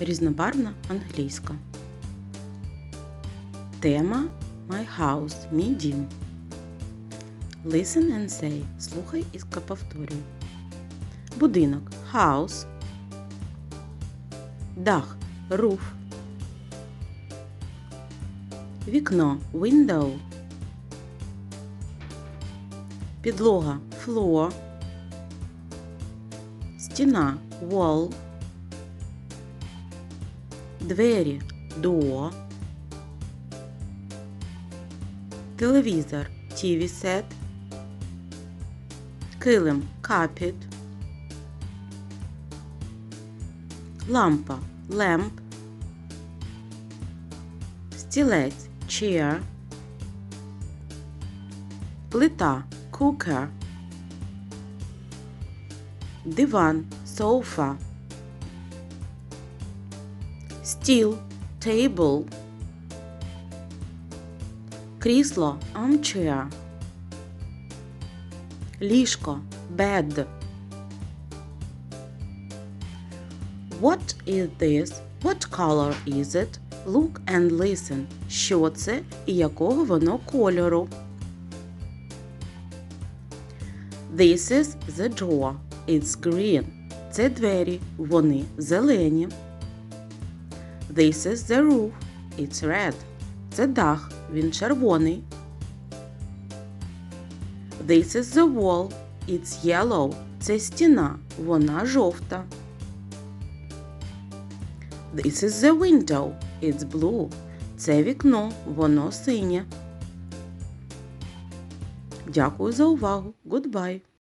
Різнобарвна англійська. Тема My house. Мій дім. Listen and say. Слухай і повторюй. Будинок house. Дах roof. Вікно window. Підлога floor. Стіна wall. Двері door. Телевізор TV set. Килим carpet. Лампа lamp. Стілець chair. Плита cooker. Диван sofa. Стіл table. Крісло armchair. Ліжко bed. What is this? What color is it? Look and listen. Що це і якого воно кольору? This is the door. It's green. Це двері. Вони зелені. This is the roof. It's red. Це дах. Він червоний. This is the wall. It's yellow. Це стіна. Вона жовта. This is the window. It's blue. Це вікно. Воно синє. Дякую за увагу. Goodbye.